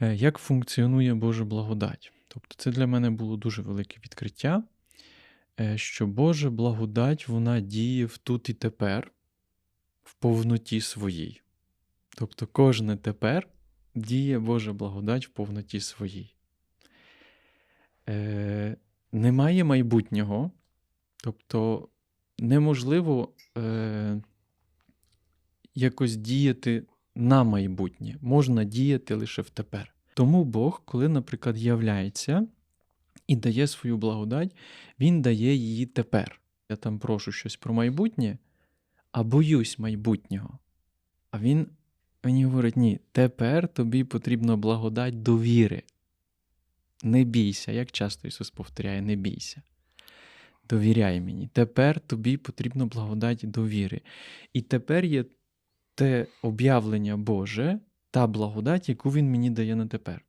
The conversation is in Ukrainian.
Е, Як функціонує Божа благодать? Тобто, це для мене було дуже велике відкриття, е, що Божа благодать вона діє в тут і тепер, в повноті своїй. Тобто, кожне тепер діє Божа благодать в повноті своїй. Е, Немає майбутнього, тобто неможливо е, якось діяти на майбутнє, можна діяти лише в тепер. Тому Бог, коли, наприклад, являється і дає свою благодать, Він дає її тепер. Я там прошу щось про майбутнє, а боюсь майбутнього. А він мені говорить: ні, тепер тобі потрібна благодать довіри. Не бійся, як часто Ісус повторяє, не бійся. Довіряй мені. Тепер тобі потрібна благодать довіри. І тепер є те об'явлення Боже, та благодать, яку Він мені дає на тепер.